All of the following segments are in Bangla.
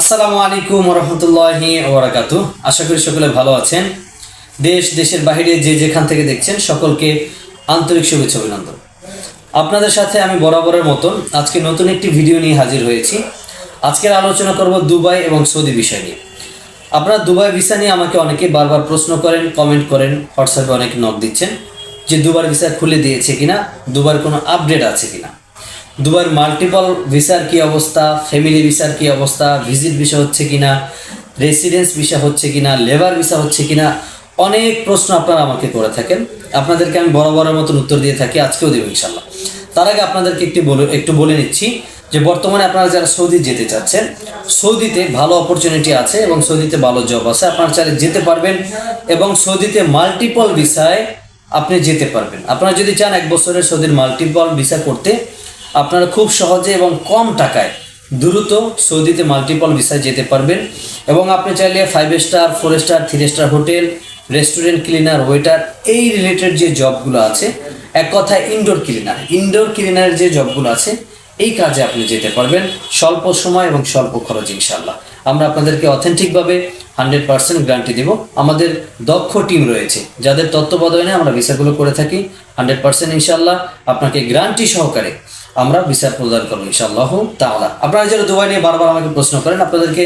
আসসালামু আলাইকুম রহমতুল্লাহি ওবরাকাত আশা করি সকলে ভালো আছেন। দেশ, দেশের বাইরে যে যেখান থেকে দেখছেন, সকলকে আন্তরিক শুভেচ্ছা অভিনন্দন। আপনাদের সাথে আমি বরাবরের মতন আজকে নতুন একটি ভিডিও নিয়ে হাজির হয়েছি। আজকের আলোচনা করব দুবাই এবং সৌদি বিষয় নিয়ে। আপনারা দুবাই ভিসা নিয়ে আমাকে অনেকে বারবার প্রশ্ন করেন, কমেন্ট করেন, হোয়াটসঅ্যাপে অনেকে নক দিচ্ছেন যে দুবার ভিসা খুলে দিয়েছে কিনা, দুবার কোনো আপডেট আছে কিনা। দুবার মাল্টিপল ভিসার কি অবস্থা ফ্যামিলি ভিসার কি অবস্থা ভিজিট ভিসা হচ্ছে কিনা রেসিডেন্স ভিসা হচ্ছে কিনা লেবার ভিসা হচ্ছে কিনা, অনেক প্রশ্ন আপনারা আমাকে করে থাকেন। আপনাদেরকে আমি বরাবরের মতন উত্তর দিয়ে থাকি, আজকেও দেবো ইনশাল্লাহ। তার আগে আপনাদেরকে একটি বলে, একটু বলে নিচ্ছি যে বর্তমানে আপনারা যারা সৌদি যেতে চাচ্ছেন, সৌদিতে ভালো অপরচুনিটি আছে এবং সৌদিতে ভালো জব আছে, আপনারা চাইলে যেতে পারবেন এবং সৌদিতে মাল্টিপল ভিসায় আপনি যেতে পারবেন। আপনারা যদি চান এক বছরের সৌদির মাল্টিপল ভিসা করতে আপনারা খুব সহজে এবং কম টাকায় দ্রুত সৌদিতে মাল্টিপল ভিসায় যেতে পারবেন। এবং আপনি চাইলে five star four star three star hotel restaurant cleaner waiter এই রিলেটেড যে জবগুলো আছে, এক কথায় ইনডোর ক্লিনার ইনডোর ক্লিনারের যে জবগুলো আছে, এই কাজে আপনি যেতে পারবেন স্বল্প সময় এবং স্বল্প খরচ ইনশাল্লাহ আমরা আপনাদেরকে অথেন্টিকভাবে হান্ড্রেড পার্সেন্ট গ্যারান্টি দেব। আমাদের দক্ষ টিম রয়েছে। যাদের তত্ত্বাবধানে আমরা ভিসাগুলো করে থাকি হান্ড্রেড পার্সেন্ট ইনশাল্লাহ আপনাকে গ্যারান্টি সহকারে আমরা ভিসা প্রদান করব, ইনশাআল্লাহ তাহলে আপনারা যারা দুবাই নিয়ে বারবার আমাকে প্রশ্ন করেন, আপনাদেরকে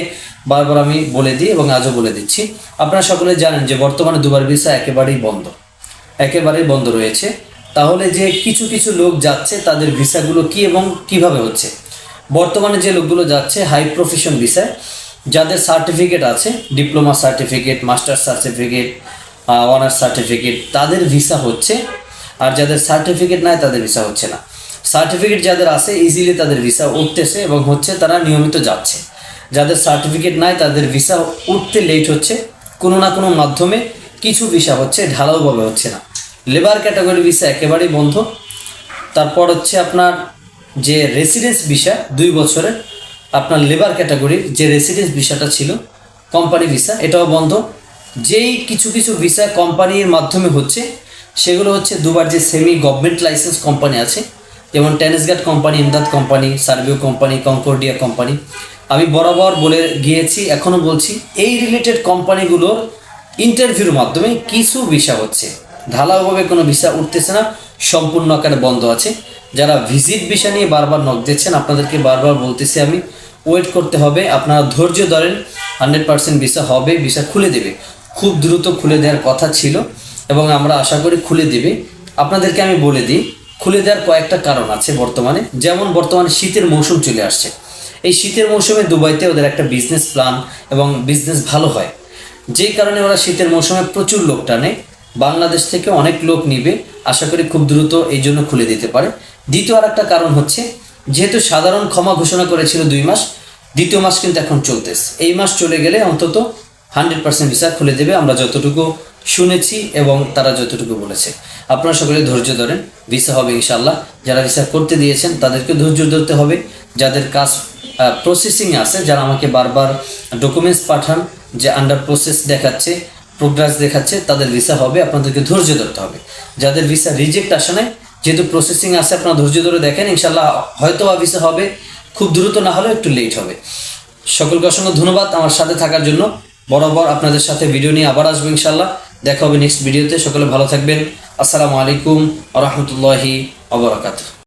বারবার আমি বলে দিই এবং আজও বলে দিচ্ছি, আপনারা সকলে জানেন যে বর্তমানে দুবার ভিসা একেবারেই বন্ধ। একেবারেই বন্ধ রয়েছে। তাহলে যে কিছু কিছু লোক যাচ্ছে, তাদের ভিসাগুলো কি এবং কীভাবে হচ্ছে? বর্তমানে যে লোকগুলো যাচ্ছে, হাই প্রফেশন ভিসায়, যাদের সার্টিফিকেট আছে, diploma certificate master certificate honours certificate, তাদের ভিসা হচ্ছে। আর যাদের সার্টিফিকেট নাই, তাদের ভিসা হচ্ছে না। সার্টিফিকেট যাদের আছে ইজিলি তাদের ভিসা উঠতেছে এবং হচ্ছে তারা নিয়মিত যাচ্ছে। যাদের সার্টিফিকেট নাই, তাদের ভিসা উঠতে লেট হচ্ছে। কোনো না কোনো মাধ্যমে কিছু ভিসা হচ্ছে ঢালাওভাবে হচ্ছে না। লেবার ক্যাটাগরি ভিসা একেবারেই বন্ধ। তারপর হচ্ছে আপনার যে রেসিডেন্স ভিসা দুই বছরের আপনার লেবার ক্যাটাগরির যে রেসিডেন্স ভিসাটা ছিল কোম্পানি ভিসা এটাও বন্ধ। যেই কিছু কিছু ভিসা কোম্পানির মাধ্যমে হচ্ছে, সেগুলো হচ্ছে দুবার যে সেমি গভর্নমেন্ট লাইসেন্স কোম্পানি আছে যেমন Tennisguard company Imdad company Servio company Concordia company আমি বরাবর বলে গিয়েছি এখনও বলছি, এই রিলেটেড কোম্পানিগুলোর ইন্টারভিউর মাধ্যমে কিছু ভিসা হচ্ছে। ঢালাওভাবে কোনো ভিসা উঠতেছে না, সম্পূর্ণ আকারে বন্ধ আছে। যারা ভিজিট ভিসা নিয়ে বারবার নক দিচ্ছেন, আপনাদেরকে বারবার বলতেছি আমি ওয়েট করতে হবে, আপনারা ধৈর্য ধরেন হান্ড্রেড পার্সেন্ট ভিসা হবে ভিসা খুলে দেবে। খুব দ্রুত খুলে দেওয়ার কথা ছিল, এবং আমরা আশা করি খুলে দেবে। আপনাদেরকে আমি বলে দিই খুলে দেওয়ার কয়েকটা কারণ আছে বর্তমানে। যেমন বর্তমানে শীতের মৌসুম চলে আসছে। এই শীতের মৌসুমে দুবাইতে ওদের একটা বিজনেস প্ল্যান এবং বিজনেস ভালো হয়। যেই কারণে ওরা শীতের মৌসুমে প্রচুর লোক টানে। বাংলাদেশ থেকে অনেক লোক নিবে। আশা করি খুব দ্রুত এই জন্য খুলে দিতে পারে। দ্বিতীয় আর একটা কারণ হচ্ছে, যেহেতু সাধারণ ক্ষমা ঘোষণা করেছিল দুই মাস, দ্বিতীয় মাস কিন্তু এখন চলতেছে। এই মাস চলে গেলে অন্তত হান্ড্রেড পার্সেন্ট ভিসা খুলে দেবে। আমরা যতটুকু শুনেছি এবং তারা যতটুকু বলেছে। আপনারা সকলে ধৈর্য ধরেন, ভিসা হবে ইনশাল্লাহ যারা ভিসা করতে দিয়েছেন, তাদেরকে ধৈর্য ধরতে হবে। যাদের কাজ প্রসেসিংয়ে আছে, যারা আমাকে বারবার ডকুমেন্টস পাঠান যে আন্ডার প্রসেস দেখাচ্ছে প্রোগ্রেস দেখাচ্ছে, তাদের ভিসা হবে, আপনাদেরকে ধৈর্য ধরতে হবে। যাদের ভিসা রিজেক্ট আসে নাই, যেহেতু প্রসেসিং আছে, আপনারা ধৈর্য ধরে দেখেন ইনশাল্লাহ হয়তো বা ভিসা হবে। খুব দ্রুত না হলেও একটু লেট হবে। সকলকে অসংখ্য ধন্যবাদ আমার সাথে থাকার জন্য। বরাবর আপনাদের সাথে ভিডিও নিয়ে আবার আসব ইনশাল্লাহ দেখা হবে নেক্সট ভিডিওতে সকলে ভালো থাকবেন। আসসালামু আলাইকুম আ রহমতুল্লাহি